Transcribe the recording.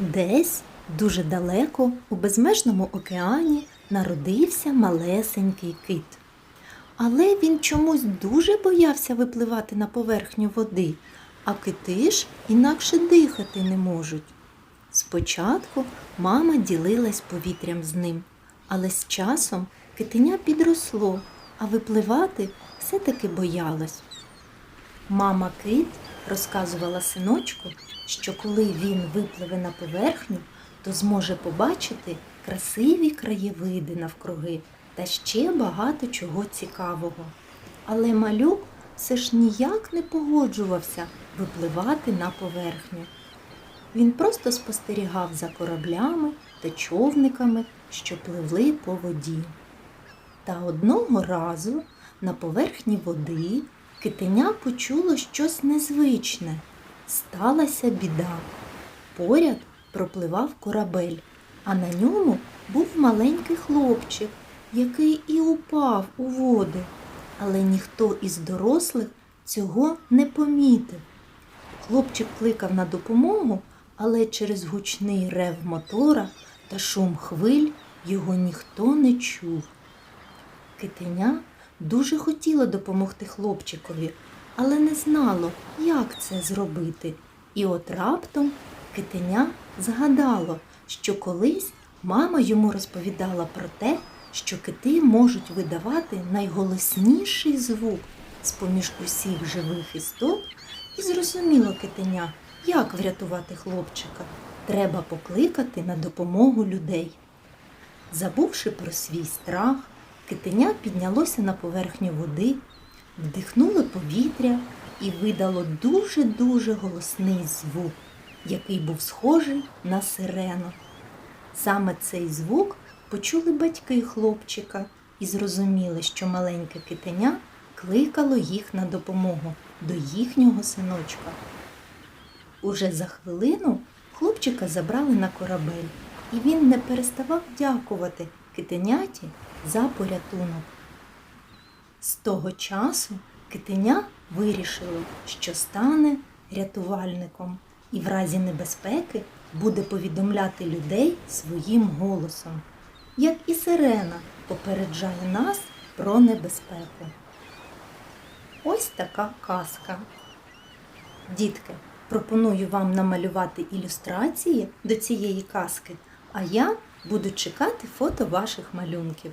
Десь дуже далеко у безмежному океані народився малесенький кит. Але він чомусь дуже боявся випливати на поверхню води, а кити ж інакше дихати не можуть. Спочатку мама ділилась повітрям з ним, але з часом китеня підросло, а випливати все-таки боялось. Мама кит розказувала синочку, що коли він випливе на поверхню, то зможе побачити красиві краєвиди навкруги та ще багато чого цікавого. Але малюк все ж ніяк не погоджувався випливати на поверхню. Він просто спостерігав за кораблями та човниками, що пливли по воді. Та одного разу на поверхні води китеня почуло щось незвичне. Сталася біда. Поряд пропливав корабель, а на ньому був маленький хлопчик, який і упав у воду. Але ніхто із дорослих цього не помітив. Хлопчик кликав на допомогу, але через гучний рев мотора та шум хвиль його ніхто не чув. Китеня дуже хотіло допомогти хлопчикові, але не знало, як це зробити. І от раптом китеня згадало, що колись мама йому розповідала про те, що кити можуть видавати найголосніший звук з-поміж усіх живих істот, і зрозуміло китеня, як врятувати хлопчика. Треба покликати на допомогу людей. Забувши про свій страх, китеня піднялося на поверхню води, вдихнуло повітря і видало дуже-дуже голосний звук, який був схожий на сирену. Саме цей звук почули батьки хлопчика і зрозуміли, що маленьке китеня кликало їх на допомогу до їхнього синочка. Уже за хвилину хлопчика забрали на корабель, і він не переставав дякувати китеняті за порятунок. З того часу китеня вирішило, що стане рятувальником і в разі небезпеки буде повідомляти людей своїм голосом, як і сирена попереджає нас про небезпеку. Ось така казка. Дітки, пропоную вам намалювати ілюстрації до цієї казки, а я буду чекати фото ваших малюнків.